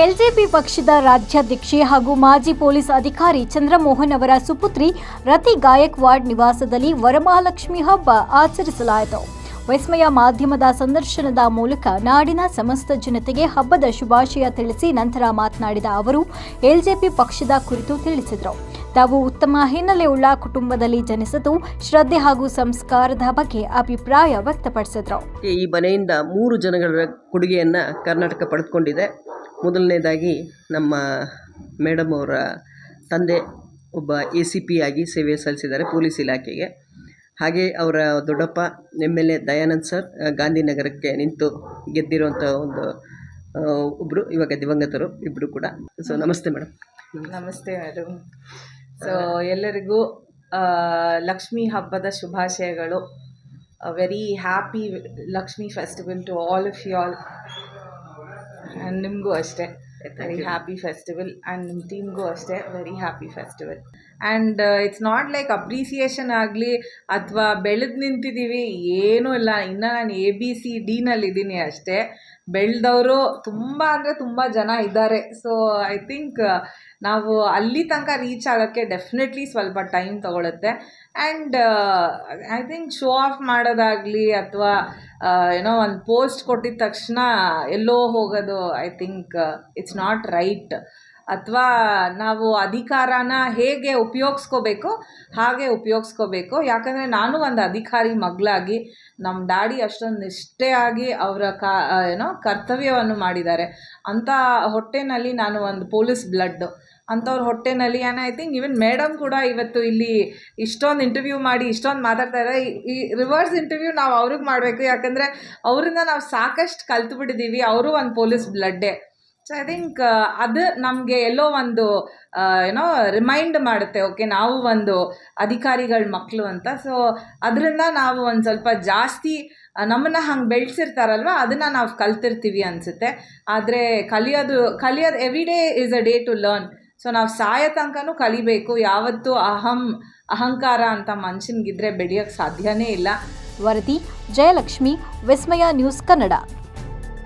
LJP ಪಕ್ಷದ ರಾಜ್ಯಾಧ್ಯಕ್ಷೆ ಹಾಗೂ ಮಾಜಿ ಪೊಲೀಸ್ ಅಧಿಕಾರಿ ಚಂದ್ರಮೋಹನ್ ಅವರ ಸುಪುತ್ರಿ ರತಿ ಗಾಯಕ್ವಾಡ್ ನಿವಾಸದಲ್ಲಿ ವರಮಹಾಲಕ್ಷ್ಮಿ ಹಬ್ಬ ಆಚರಿಸಲಾಯಿತು. ವಿಸ್ಮಯ ಮಾಧ್ಯಮದ ಸಂದರ್ಶನದ ಮೂಲಕ ನಾಡಿನ ಸಮಸ್ತ ಜನತೆಗೆ ಹಬ್ಬದ ಶುಭಾಶಯ ತಿಳಿಸಿ ನಂತರ ಮಾತನಾಡಿದ ಅವರು, ಎಲ್ಜೆಪಿ ಪಕ್ಷದ ಕುರಿತು ತಿಳಿಸಿದರು. ತಾವು ಉತ್ತಮ ಹಿನ್ನೆಲೆಯುಳ್ಳ ಕುಟುಂಬದಲ್ಲಿ ಜನಿಸಿದ್ದು, ಶ್ರದ್ಧೆ ಹಾಗೂ ಸಂಸ್ಕಾರದ ಬಗ್ಗೆ ಅಭಿಪ್ರಾಯ ವ್ಯಕ್ತಪಡಿಸಿದರು. ಈ ಮನೆಯಿಂದ ಮೂರು ಜನಗಳ ಕೊಡುಗೆಯನ್ನು ಕರ್ನಾಟಕ ಪಡೆದುಕೊಂಡಿದೆ. ಮೊದಲನೇದಾಗಿ ನಮ್ಮ ಮೇಡಮ್ ಅವರ ತಂದೆ ಒಬ್ಬ ಎ ಸಿ ಪಿ ಆಗಿ ಸೇವೆ ಸಲ್ಲಿಸಿದ್ದಾರೆ ಪೊಲೀಸ್ ಇಲಾಖೆಗೆ. ಹಾಗೆ ಅವರ ದೊಡ್ಡಪ್ಪ M L A Dayanand sir, ಗಾಂಧಿನಗರಕ್ಕೆ ನಿಂತು ಗೆದ್ದಿರುವಂಥ ಒಂದು ಒಬ್ಬರು ಇವಾಗ ದಿವಂಗತರು ಇಬ್ಬರು ಕೂಡ. ಸೊ ನಮಸ್ತೆ ಮೇಡಮ್. ನಮಸ್ತೆ ಮೇಡಮ್. ಸೊ ಎಲ್ಲರಿಗೂ ಲಕ್ಷ್ಮೀ ಹಬ್ಬದ ಶುಭಾಶಯಗಳು. Very happy Lakshmi festival to all of you all and ನಿಮಗೂ ಅಷ್ಟೇ ವೆರಿ ಹ್ಯಾಪಿ ಫೆಸ್ಟಿವಲ್ ಆ್ಯಂಡ್ ನಿಮ್ಮ ಟೀಮ್ಗೂ ಅಷ್ಟೇ very happy festival and it's not like appreciation ಆಗಲಿ ಅಥವಾ ಬೆಳೆದು ನಿಂತಿದ್ದೀವಿ ಏನೂ ಇಲ್ಲ ಇನ್ನೂ ನಾನು ಎ ಬಿ ಸಿ ಡಿನಲ್ಲಿದ್ದೀನಿ ಅಷ್ಟೇ ಬೆಳೆದವರು ತುಂಬ ಅಂದರೆ ತುಂಬ ಜನ ಇದ್ದಾರೆ. ಸೊ ಐ ಥಿಂಕ್ ನಾವು ಅಲ್ಲಿ ತನಕ ರೀಚ್ ಆಗೋಕ್ಕೆ ಡೆಫಿನೆಟ್ಲಿ ಸ್ವಲ್ಪ time ತೊಗೊಳುತ್ತೆ. And I think show off ಮಾಡೋದಾಗಲಿ ಅಥವಾ ಏನೋ ಒಂದು ಪೋಸ್ಟ್ ಕೊಟ್ಟಿದ ತಕ್ಷಣ ಎಲ್ಲೋ ಹೋಗೋದು I think it's not right ಅಥವಾ ನಾವು ಅಧಿಕಾರನ ಹೇಗೆ ಉಪಯೋಗಿಸ್ಕೋಬೇಕು ಹಾಗೆ ಉಪಯೋಗಿಸ್ಕೋಬೇಕು, ಯಾಕಂದರೆ ನಾನು ಒಂದು ಅಧಿಕಾರಿ ಮಗಳಾಗಿ ನಮ್ಮ ಡ್ಯಾಡಿ ಅಷ್ಟೊಂದು ನಿಷ್ಠೆಯಾಗಿ ಅವರ ಕಾ ಏನೋ ಕರ್ತವ್ಯವನ್ನು ಮಾಡಿದ್ದಾರೆ. ಅಂಥ ಹೊಟ್ಟೆನಲ್ಲಿ ನಾನು ಒಂದು ಪೊಲೀಸ್ ಬ್ಲಡ್ಡು. ಅಂಥವ್ರ ಹೊಟ್ಟೆನಲ್ಲಿ ಏನ ಐ ಥಿಂಕ್ ಈವನ್ ಮೇಡಮ್ ಕೂಡ ಇವತ್ತು ಇಲ್ಲಿ ಇಷ್ಟೊಂದು ಇಂಟರ್ವ್ಯೂ ಮಾಡಿ, ಇಷ್ಟೊಂದು ಮಾತಾಡ್ತಾ ಇದ್ದಾರೆ. ಈ- ರಿವರ್ಸ್ ಇಂಟರ್ವ್ಯೂ ನಾವು ಅವ್ರಿಗೆ ಮಾಡಬೇಕು. ಯಾಕಂದರೆ ಅವರಿಂದ ನಾವು ಸಾಕಷ್ಟು ಕಲ್ತ್ಬಿಟ್ಟಿದ್ದೀವಿ ಅವರು ಒಂದು ಪೊಲೀಸ್ ಬ್ಲಡ್ಡೇ. ಸೊ ಐ ಥಿಂಕ್ ಅದು ನಮಗೆ ಎಲ್ಲೋ ಒಂದು ಏನೋ ರಿಮೈಂಡ್ ಮಾಡುತ್ತೆ. ಓಕೆ ನಾವು ಒಂದು ಅಧಿಕಾರಿಗಳ ಮಕ್ಕಳು ಅಂತ. ಸೊ ಅದರಿಂದ ನಾವು ಒಂದು ಸ್ವಲ್ಪ ಜಾಸ್ತಿ ನಮ್ಮನ್ನು ಹಂಗೆ ಬೆಳೆಸಿರ್ತಾರಲ್ವ, ಅದನ್ನು ನಾವು ಕಲ್ತಿರ್ತೀವಿ ಅನಿಸುತ್ತೆ. ಆದರೆ ಕಲಿಯೋದು ಕಲಿಯೋದು every day is a day to learn so ನಾವು ಸಾಯೋ ತನಕನೂ ಕಲಿಬೇಕು. ಯಾವತ್ತೂ ಅಹಂ, ಅಹಂಕಾರ ಅಂತ ಮನುಷ್ಯನಿಗಿದ್ರೆ ಬೆಳೆಯೋಕ್ಕೆ ಸಾಧ್ಯನೇ ಇಲ್ಲ. ವರದಿ, ಜಯಲಕ್ಷ್ಮಿ, ವಿಸ್ಮಯ ನ್ಯೂಸ್ ಕನ್ನಡ.